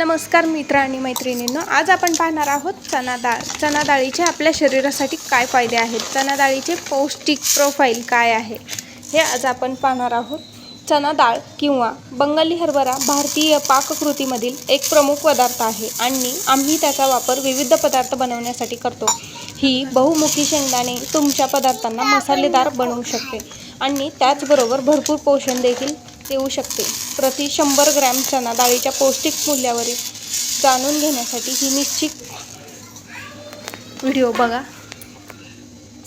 नमस्कार मित्र आणि मैत्रिणींनो. आज आपण पाहणार आहोत चना डाळ चना डाळीचे आपल्या शरीरासाठी काय फायदे आहेत? चना डाळीचे पौष्टिक प्रोफाईल काय आहे? हे आज आपण पाहणार आहोत. चना डाळ किंवा बंगाली हरभरा भारतीय पाककृतीमधील एक प्रमुख पदार्थ आहे आणि आम्ही त्याचा वापर विविध पदार्थ बनवण्यासाठी करतो. ही बहुमुखी शेंगदाणे तुमच्या पदार्थांना मसालेदार बनवू शकते आणि त्याचबरोबर भरपूर पोषण देखील देऊ शकते. प्रति शंभर ग्रॅम चना डाळीच्या पौष्टिक मूल्यावरील जाणून घेण्यासाठी ही निश्चित व्हिडिओ बघा.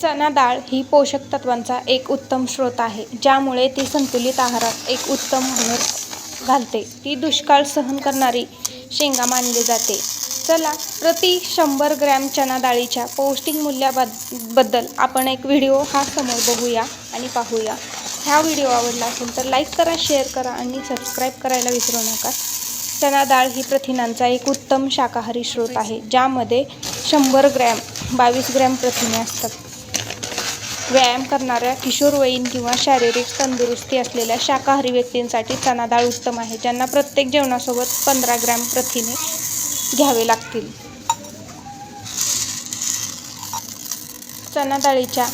चना डाळ ही पोषक तत्वांचा एक उत्तम स्रोत आहे ज्यामुळे ती संतुलित आहारात एक उत्तम भर घालते. ती दुष्काळ सहन करणारी शेंगा मानली जाते. चला प्रति शंभर ग्रॅम चना डाळीच्या पौष्टिक मूल्याबद्दल आपण एक व्हिडिओ हा समोर बघूया आणि पाहूया. हा व्हिडिओ आवडला असेल तर लाईक करा शेअर करा आणि सबस्क्राईब करायला विसरू नका. चना डाळ ही प्रथिनांचा एक उत्तम शाकाहारी स्रोत आहे ज्यामध्ये शंभर ग्रॅम बावीस ग्रॅम प्रथिने असतात. व्यायाम करणाऱ्या किशोरवयीन किंवा शारीरिक तंदुरुस्ती असलेल्या शाकाहारी व्यक्तींसाठी चना डाळ उत्तम आहे ज्यांना प्रत्येक जेवणासोबत पंधरा ग्रॅम प्रथिने घ्यावे लागतील. चना डाळीच्या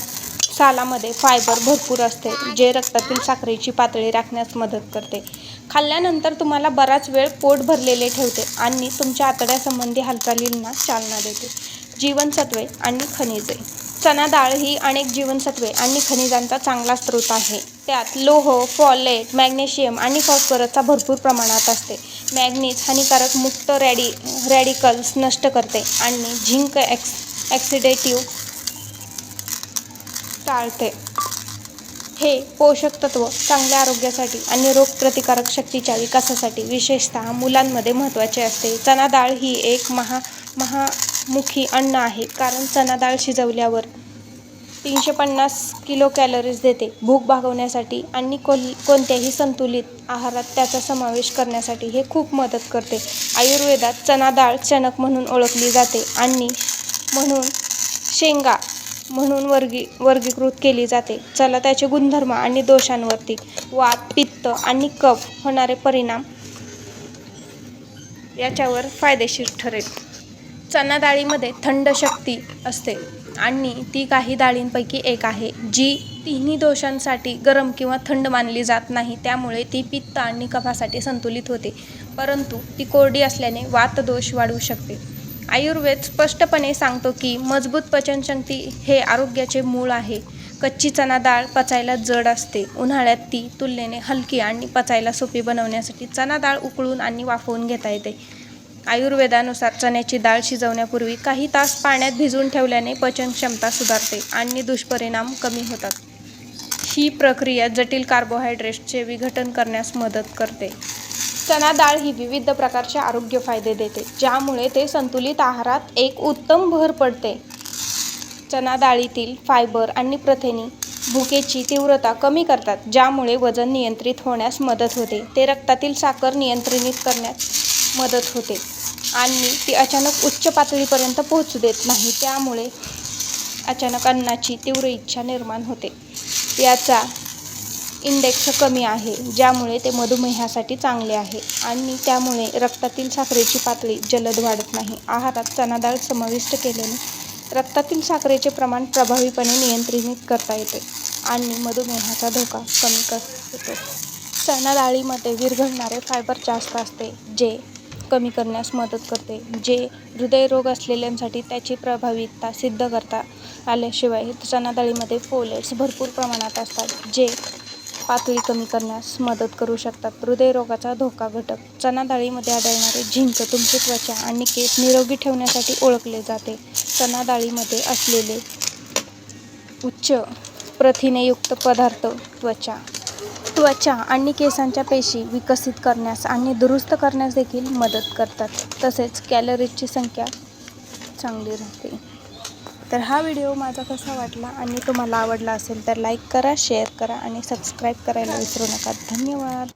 सालामध्ये फायबर भरपूर असते जे रक्तातील साखरेची पातळी राखण्यास मदत करते. खाल्ल्यानंतर तुम्हाला बराच वेळ पोट भरलेले ठेवते आणि तुमच्या आतड्यासंबंधी हालचालींना चालना देते. जीवनसत्वे आणि खनिजे. चणा डाळ ही अनेक जीवनसत्वे आणि खनिजांचा चांगला स्रोत आहे. त्यात लोह फॉलेट मॅग्नेशियम आणि फॉस्फरसचा भरपूर प्रमाणात असते. मॅग्नीज हानिकारक मुक्त रॅडी रॅडिकल्स नष्ट करते आणि झिंक ॲक्स ॲक्सिडेटिव्ह टाळते. हे पोषक तत्व चांगल्या आरोग्यासाठी आणि रोगप्रतिकारक शक्तीच्या विकासासाठी विशेषतः मुलांमध्ये महत्त्वाचे असते. चना डाळ ही एक महा महामुखी अन्न आहे. कारण चना डाळ शिजवल्यावर तीनशे पन्नास किलो कॅलरीज देते. भूक भागवण्यासाठी आणि कोल कोणत्याही संतुलित आहारात त्याचा समावेश करण्यासाठी हे खूप मदत करते. आयुर्वेदात चना डाळ चणक म्हणून ओळखली जाते आणि म्हणून शेंगा म्हणून वर्गी वर्गीकृत केली जाते. चला त्याचे गुणधर्म आणि दोषांवरती वात पित्त आणि कफ होणारे परिणाम याच्यावर फायदेशीर ठरेल. चना डाळीमध्ये थंड शक्ती असते आणि ती काही डाळींपैकी एक आहे जी तिन्ही दोषांसाठी गरम किंवा थंड मानली जात नाही. त्यामुळे ती पित्त आणि कफासाठी संतुलित होते. परंतु ती कोरडी असल्याने वातदोष वाढवू शकते. आयुर्वेद स्पष्टपणे सांगतो की मजबूत पचनशक्ती हे आरोग्याचे मूळ आहे. कच्ची चना डाळ पचायला जड असते. उन्हाळ्यात ती तुलनेने हलकी आणि पचायला सोपी बनवण्यासाठी चना डाळ उकळून आणि वाफवून घेता येते. आयुर्वेदानुसार चण्याची डाळ शिजवण्यापूर्वी काही तास पाण्यात भिजून ठेवल्याने पचनक्षमता सुधारते आणि दुष्परिणाम कमी होतात. ही प्रक्रिया जटिल कार्बोहायड्रेट्सचे विघटन करण्यास मदत करते. चना डाळ ही विविध प्रकारचे आरोग्य फायदे देते ज्यामुळे ते संतुलित आहारात एक उत्तम भर पडते. चना डाळीतील फायबर आणि प्रथिने भुकेची तीव्रता कमी करतात ज्यामुळे वजन नियंत्रित होण्यास मदत होते. ते रक्तातील साखर नियंत्रित करण्यास मदत होते आणि ती अचानक उच्च पातळीपर्यंत पोहोचू देत नाही त्यामुळे अचानक अन्नाची तीव्र इच्छा निर्माण होते. याचा इंडेक्स कमी आहे ज्यामुळे ते मधुमेहासाठी चांगले आहे आणि त्यामुळे रक्तातील साखरेची पातळी जलद वाढत नाही. आहारात चणाडाळ समाविष्ट केल्याने रक्तातील साखरेचे प्रमाण प्रभावीपणे नियंत्रित करता येते आणि मधुमेहाचा धोका कमी करतो. होतो डाळीमध्ये विरघळणारे फायबर जास्त असते जे कमी करण्यास मदत करते जे हृदयरोग असलेल्यांसाठी त्याची प्रभावीता सिद्ध करता आल्याशिवाय चणाडाळीमध्ये फोलेट्स भरपूर प्रमाणात असतात जे पातळी कमी करण्यास मदत करू शकतात. हृदयरोगाचा धोका घटक. चना डाळीमध्ये आढळणारे झिंक तुमची त्वचा आणि केस निरोगी ठेवण्यासाठी ओळखले जाते. चना डाळीमध्ये असलेले उच्च प्रथिनेयुक्त पदार्थ त्वचा. त्वचा आणि केसांच्या पेशी विकसित करण्यास आणि दुरुस्त करण्यास देखील मदत करतात. तसेच कॅलरीजची संख्या चांगली राहते. तर हा व्हिडिओ माझा कसा वाटला आणि तुम्हाला आवडला असेल तर लाईक करा शेअर करा आणि सबस्क्राईब करायला विसरू नका. धन्यवाद.